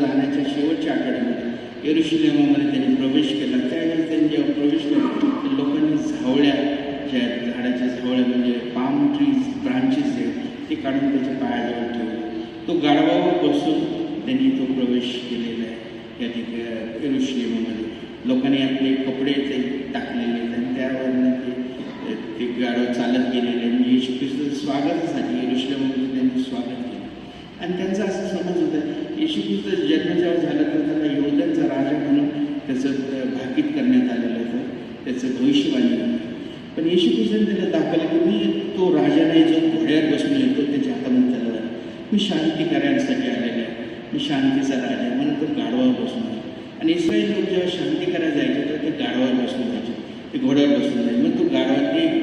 राहण्याच्या शेवटच्या आठवड्यामध्ये एरुशिलेमामध्ये त्यांनी प्रवेश केला. त्यावेळेस त्यांनी जेव्हा प्रवेश केला तर लोकांनी झावळ्या ज्या आहेत झाडाच्या झावळ्या म्हणजे पाम ट्रीज ब्रांचेस आहेत ते काढून त्याच्या पायाजवळ ठेवले. तो गाढवावर बसून त्यांनी तो प्रवेश केलेला आहे या ठिकाणी एरुशिलेमामध्ये लोकांनी आपले कपडे ते टाकलेले आहेत आणि त्यावरनं ते ते गाढव चालत गेलेले आहे म्हणजे येशू ख्रिस्त स्वागतासाठी एरुशिलेमामध्ये त्यांनी आणि त्यांचा असं समज होता येशू ख्रिस्त जन्म जेव्हा झाला तर त्याला योर्दनचा राजा म्हणून त्याचं भाकीत करण्यात आलेलं होतं. त्याचं भविष्यवाणी पण येशू ख्रिस्ताने त्याला दाखवलं की मी तो राजा नाही जो घोड्यावर बसून येतो त्याच्या हातामध्ये त्याला मी शांती करण्यासाठी आलेला आहे. मी शांतीचा राजा आहे. म्हणून तो गाढवावर बसून आहे आणि इस्रायल लोक जेव्हा शांती करायला जायचे तर ते गाढवावर बसून जायचे. ते घोड्यावर बसून जायचे. मग तो गाढवा ते एक